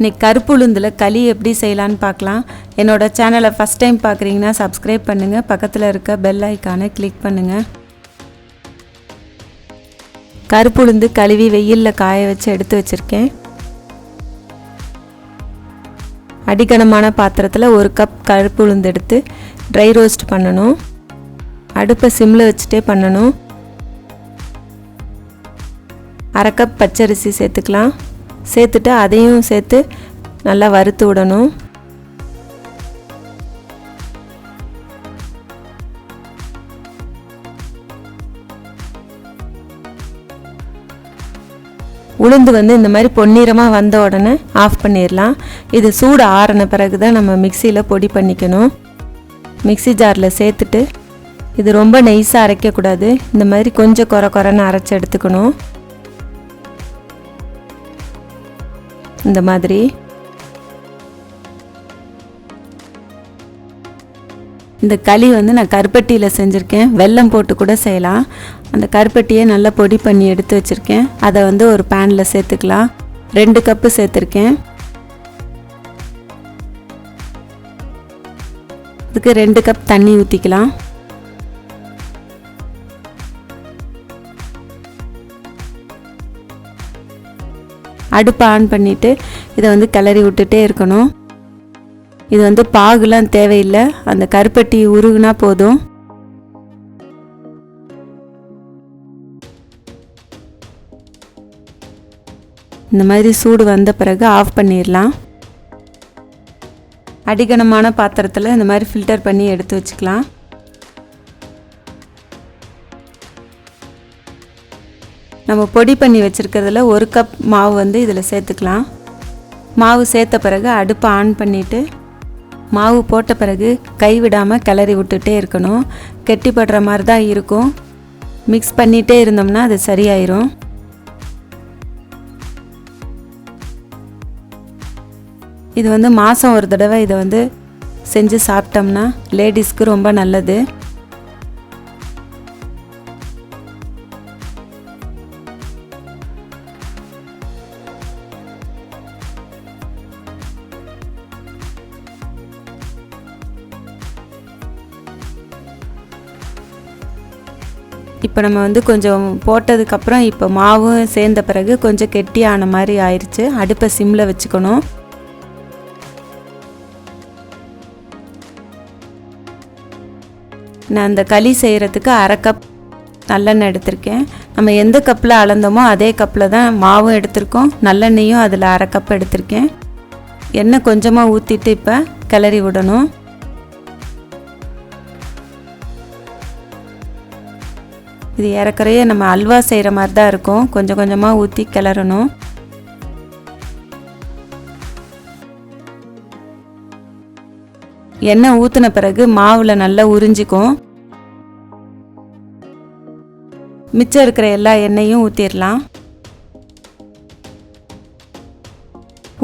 இன்றைக்கி கருப்பு உளுந்தில் களி எப்படி செய்யலான்னு பார்க்கலாம். என்னோட சேனலை ஃபஸ்ட் டைம் பார்க்குறீங்கன்னா சப்ஸ்கிரைப் பண்ணுங்கள் பக்கத்தில் இருக்க பெல் ஐக்கானை கிளிக் பண்ணுங்கள் கருப்பு உளுந்து கழுவி வெயிலில் காய வச்சு எடுத்து வச்சுருக்கேன். அடிக்கனமான பாத்திரத்தில் ஒரு கப் கருப்பு உளுந்து எடுத்து ட்ரை ரோஸ்ட் பண்ணணும். அடுப்பை சிம்மில் வச்சுட்டே பண்ணணும். அரை கப் பச்சரிசி சேர்த்துக்கலாம். சேர்த்துட்டு அதையும் சேர்த்து நல்லா வறுத்து விடணும். உளுந்து வந்து இந்த மாதிரி பொன்னிறமாக வந்த உடனே ஆஃப் பண்ணிடலாம். இது சூடு ஆறின பிறகு தான் நம்ம மிக்சியில் பொடி பண்ணிக்கணும். மிக்சி ஜாரில் சேர்த்துட்டு இது ரொம்ப நெய்ஸாக அரைக்கக்கூடாது. இந்த மாதிரி கொஞ்சம் குறை குறைன்னு அரைச்சி எடுத்துக்கணும். இந்த மாதிரி. இந்த களி வந்து நான் கருப்பட்டியில் செஞ்சுருக்கேன். வெல்லம் போட்டு கூட செய்யலாம். அந்த கருப்பட்டியை நல்லா பொடி பண்ணி எடுத்து வச்சுருக்கேன். அதை வந்து ஒரு பேனில் சேர்த்துக்கலாம். ரெண்டு கப்பு சேர்த்துருக்கேன். இதுக்கு ரெண்டு கப் தண்ணி ஊற்றிக்கலாம் அடுப்பை ஆன் பண்ணிவிட்டு இதை வந்து கிளறி விட்டுட்டே இருக்கணும். இது வந்து பாகுலாம் தேவையில்லை. அந்த கருப்பட்டி உருகுனா போதும். இந்த மாதிரி சூடு வந்த பிறகு ஆஃப் பண்ணிடலாம். அடிகனமான பாத்திரத்தில் இந்த மாதிரி ஃபில்டர் பண்ணி எடுத்து வச்சுக்கலாம். நம்ம பொடி பண்ணி வச்சுருக்கிறதுல ஒரு கப் மாவு வந்து இதில் சேர்த்துக்கலாம். மாவு சேர்த்த பிறகு அடுப்பை ஆன் பண்ணிவிட்டு மாவு போட்ட பிறகு கைவிடாமல் கிளறி விட்டுட்டே இருக்கணும். கெட்டிப்படுற மாதிரி தான் இருக்கும். மிக்ஸ் பண்ணிகிட்டே இருந்தோம்னா அது சரியாயிரும். இது வந்து மாதம் ஒரு தடவை இதை வந்து செஞ்சு சாப்பிட்டோம்னா லேடிஸ்க்கு ரொம்ப நல்லது. இப்போ நம்ம வந்து கொஞ்சம் போட்டதுக்கப்புறம் இப்போ மாவும் சேர்ந்த பிறகு கொஞ்சம் கெட்டியான மாதிரி ஆயிடுச்சு அடுப்பை சிம்மில் வச்சுக்கணும். நான் அந்த களி செய்கிறதுக்கு அரை கப் நல்லெண்ணெய் எடுத்திருக்கேன். நம்ம எந்த கப்பில் அளந்தோமோ அதே கப்பில் தான் மாவும் எடுத்திருக்கோம். நல்லெண்ணெயும் அதில் அரை கப் எடுத்திருக்கேன். எண்ணெய் கொஞ்சமாக ஊற்றிட்டு இப்போ கிளறி விடணும். இது ஏறக்குறைய நம்ம அல்வா செய்கிற மாதிரி தான் இருக்கும். கொஞ்சம் கொஞ்சமாக ஊற்றி கிளறணும். எண்ணெய் ஊற்றின பிறகு மாவில் நல்லா உறிஞ்சிக்கும். மிச்சம் இருக்கிற எல்லா எண்ணெயும் ஊற்றிடலாம்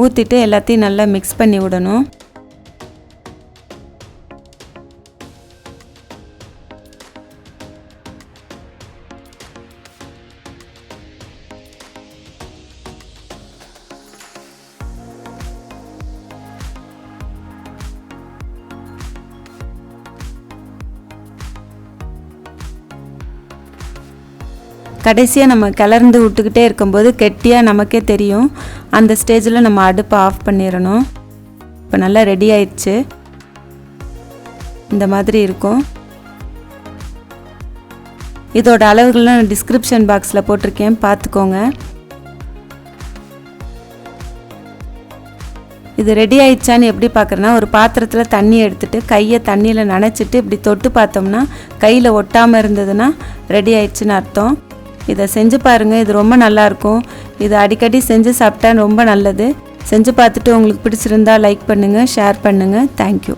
ஊற்றிட்டு எல்லாத்தையும் நல்லா மிக்ஸ் பண்ணி விடணும். கடைசியாக நம்ம கிளர்ந்து விட்டுக்கிட்டே இருக்கும்போது கெட்டியாக நமக்கே தெரியும். அந்த ஸ்டேஜில் நம்ம அடுப்பை ஆஃப் பண்ணிடணும் இப்போ நல்லா ரெடி ஆயிடுச்சு. இந்த மாதிரி இருக்கும். இதோட அளவுகள்லாம் டிஸ்கிரிப்ஷன் பாக்ஸில் போட்டிருக்கேன். பார்த்துக்கோங்க. இது ரெடி ஆயிடுச்சான்னு எப்படி பார்க்குறேன்னா ஒரு பாத்திரத்தில் தண்ணி எடுத்துகிட்டு கையை தண்ணியில் நனைச்சிட்டு இப்படி தொட்டு பார்த்தோம்னா கையில் ஒட்டாமல் இருந்ததுன்னா ரெடி ஆயிடுச்சுன்னு அர்த்தம். இதை செஞ்சு பாருங்கள் இது ரொம்ப நல்லாயிருக்கும். இதை அடிக்கடி செஞ்சு சாப்பிட்டா ரொம்ப நல்லது. செஞ்சு பார்த்துட்டு உங்களுக்கு பிடிச்சிருந்தா லைக் பண்ணுங்கள் ஷேர் பண்ணுங்கள் தேங்க்யூ